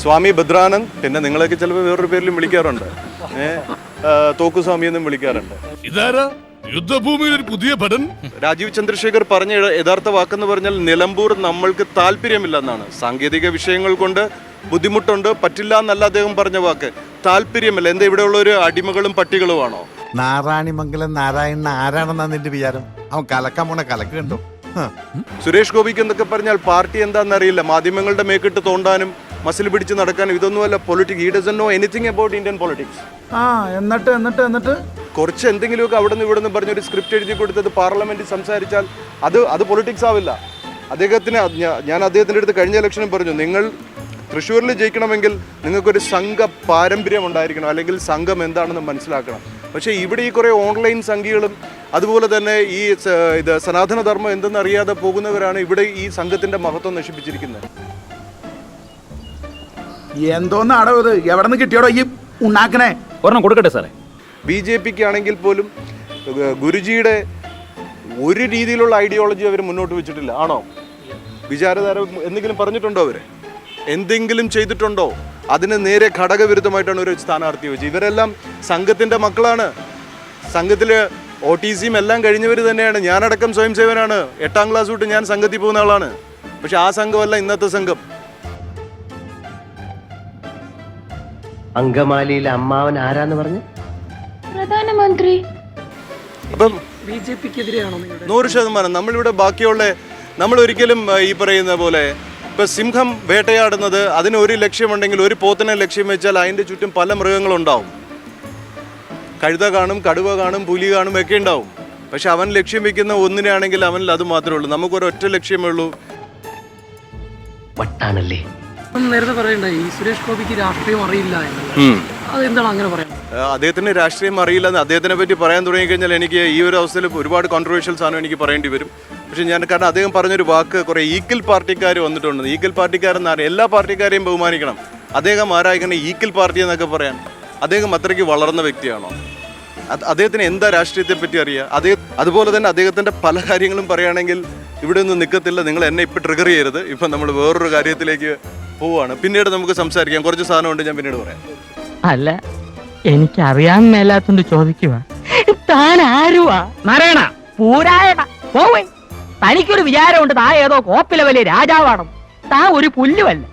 സ്വാമി ഭദ്രാനന്ദ് പിന്നെ നിങ്ങളൊക്കെ ചിലപ്പോൾ വേറൊരു പേരിലും വിളിക്കാറുണ്ട്. തോക്കുസ്വാമി എന്നും വിളിക്കാറുണ്ട്. ഇതാരാ? യുദ്ധഭൂമിയിൽ ഒരു പുതിയ ഭടൻ? രാജീവ് ചന്ദ്രശേഖർ പറഞ്ഞ യഥാർത്ഥ വാക്കെന്ന് പറഞ്ഞാൽ നിലമ്പൂർ നമ്മൾക്ക് താല്പര്യമില്ലെന്നാണ്. സാങ്കേതിക വിഷയങ്ങൾ കൊണ്ട് ബുദ്ധിമുട്ടുണ്ട് പറ്റില്ല എന്നല്ല അദ്ദേഹം പറഞ്ഞ വാക്ക്. താല്പര്യമില്ല എന്താ ഇവിടെ ഉള്ള ഒരു അടിമകളും പട്ടികളുമാണോ? നാരായണിമംഗലം നാരായണൻ ആരാണെന്നാ നിന്റെ വിചാരം? അവൻ കലക്കാൻ പോണ കലക്ക് കണ്ടു. സുരേഷ് ഗോപിക്ക് എന്നൊക്കെ പറഞ്ഞാൽ പാർട്ടി എന്താണെന്നറിയില്ല മാധ്യമങ്ങളുടെ മേക്കിട്ട് തോണ്ടാനും മസിൽ പിടിച്ച് നടക്കാൻ ഇതൊന്നുമല്ല politics he doesn't know anything about Indian politics ആ എന്നിട്ട് എന്നിട്ട് എന്നിട്ട്? കുറച്ച് എന്തെങ്കിലുമൊക്കെ അവിടെ നിന്ന് ഇവിടെ നിന്ന് പറഞ്ഞൊരു സ്ക്രിപ്റ്റ് എഴുതി കൊടുത്തത് പാർലമെന്റിൽ സംസാരിച്ചാൽ അത് അത് പൊളിറ്റിക്സ് ആവില്ല. അദ്ദേഹത്തിന് ഞാൻ അദ്ദേഹത്തിന്റെ അടുത്ത് കഴിഞ്ഞ ഇലക്ഷനും പറഞ്ഞു നിങ്ങൾ തൃശ്ശൂരിൽ ജയിക്കണമെങ്കിൽ നിങ്ങൾക്കൊരു സംഘ പാരമ്പര്യം ഉണ്ടായിരിക്കണം അല്ലെങ്കിൽ സംഘം എന്താണെന്ന് മനസ്സിലാക്കണം. പക്ഷേ ഇവിടെ ഈ കുറേ ഓൺലൈൻ സംഖ്യകളും അതുപോലെ തന്നെ ഈ ഇത് സനാതനധർമ്മം എന്തെന്ന് അറിയാതെ പോകുന്നവരാണ് ഇവിടെ ഈ സംഘത്തിന്റെ മഹത്വം നശിപ്പിച്ചിരിക്കുന്നത്. എന്തോന്നാടോ ഇത്? എവിടെന്ന് കിട്ടിയോടോ ഈ ഉണ്ടാക്കണേ ഒരെണ്ണം കൊടുക്കട്ടെ സാറേ. ബി ജെ പിക്ക് ആണെങ്കിൽ പോലും ഗുരുജിയുടെ ഒരു രീതിയിലുള്ള ഐഡിയോളജി അവർ മുന്നോട്ട് വെച്ചിട്ടില്ല. ആണോ? വിചാരധാര എന്തെങ്കിലും പറഞ്ഞിട്ടുണ്ടോ അവർ? എന്തെങ്കിലും ചെയ്തിട്ടുണ്ടോ? അതിന് നേരെ ഘടകവിരുദ്ധമായിട്ടാണ് ഒരു സ്ഥാനാർത്ഥി വെച്ചത്. ഇവരെല്ലാം സംഘത്തിന്റെ മക്കളാണ്. സംഘത്തിൽ ഒ ടി സിയും എല്ലാം കഴിഞ്ഞവർ തന്നെയാണ്. ഞാനടക്കം സ്വയം സേവനാണ് എട്ടാം ക്ലാസ് തൊട്ട് ഞാൻ സംഘത്തിൽ പോകുന്ന ആളാണ്. പക്ഷെ ആ സംഘമല്ല ഇന്നത്തെ സംഘം. അങ്കമാലിയിലെ അമ്മാവൻ ആരാന്ന് പറഞ്ഞു? പ്രധാനമന്ത്രി. അപ്പം ബി ജെ പിക്കെതിരെയാണോ നൂറ് ശതമാനം. നമ്മളിവിടെ ബാക്കിയുള്ള നമ്മൾ ഒരിക്കലും ഈ പറയുന്ന പോലെ ഇപ്പൊ സിംഹം വേട്ടയാടുന്നത് അതിന് ഒരു ലക്ഷ്യമുണ്ടെങ്കിൽ ഒരു പോത്തിനെ ലക്ഷ്യം വെച്ചാൽ അതിന്റെ ചുറ്റും പല മൃഗങ്ങളുണ്ടാവും. കഴുത കാണും കടുവ കാണും പുലി കാണും ഒക്കെ ഉണ്ടാവും. പക്ഷെ അവൻ ലക്ഷ്യം വെക്കുന്ന ഒന്നിനാണെങ്കിൽ അവനിൽ അത് മാത്രമേ ഉള്ളൂ. നമുക്കൊരൊറ്റ ലക്ഷ്യമേ ഉള്ളൂ. വട്ടാണല്ലേ? ഇപ്പം നേരത്തെ പറയണ്ട ഈ സുരേഷ് ഗോപിക്ക് രാഷ്ട്രീയം അറിയില്ല എന്നല്ല? അത് അങ്ങനെ പറയുന്നത് അദ്ദേഹത്തിന് രാഷ്ട്രീയം അറിയില്ല എന്ന് അദ്ദേഹത്തിനെ പറ്റി പറയാൻ തുടങ്ങിക്കഴിഞ്ഞാൽ എനിക്ക് ഈ ഒരു അവസ്ഥയിൽ ഒരുപാട് കോൺട്രവേഴ്ഷ്യൽ സാധനം എനിക്ക് പറയേണ്ടി വരും. പക്ഷേ ഞാൻ കാരണം അദ്ദേഹം പറഞ്ഞൊരു വാക്ക് കുറേ ഈക്വൽ പാർട്ടിക്കാർ വന്നിട്ടുണ്ട്. ഈക്വൽ പാർട്ടിക്കാരെന്ന് അറിയാം എല്ലാ പാർട്ടിക്കാരെയും ബഹുമാനിക്കണം. അദ്ദേഹം ആരായിക്കണം ഈക്വൽ പാർട്ടി എന്നൊക്കെ പറയാൻ. അദ്ദേഹം അത്രയ്ക്ക് വളർന്ന വ്യക്തിയാണോ? അദ്ദേഹത്തിന് എന്താ രാഷ്ട്രീയത്തെ പറ്റി അറിയുക അദ്ദേഹം അതുപോലെ തന്നെ അദ്ദേഹത്തിന്റെ പല കാര്യങ്ങളും പറയുകയാണെങ്കിൽ ഇവിടെ ഒന്നും നിൽക്കത്തില്ല. നിങ്ങൾ എന്നെ ഇപ്പം ട്രിഗർ ചെയ്യരുത്. ഇപ്പം നമ്മൾ വേറൊരു കാര്യത്തിലേക്ക് പോവുകയാണ് പിന്നീട് നമുക്ക് സംസാരിക്കാം. കുറച്ച് സാധനമുണ്ട് ഞാൻ പിന്നീട് പറയാം. അല്ല എനിക്ക് എനിക്കറിയാൻ മേലാത്തോണ്ട് ചോദിക്കുക താൻ ആരുവാ? നാരായണ പൂരായണ പോവേ. തനിക്കൊരു വിചാരമുണ്ട് താ ഏതോ കോപ്പിലെ വലിയ രാജാവാണോ താ ഒരു പുല്ലുമല്ല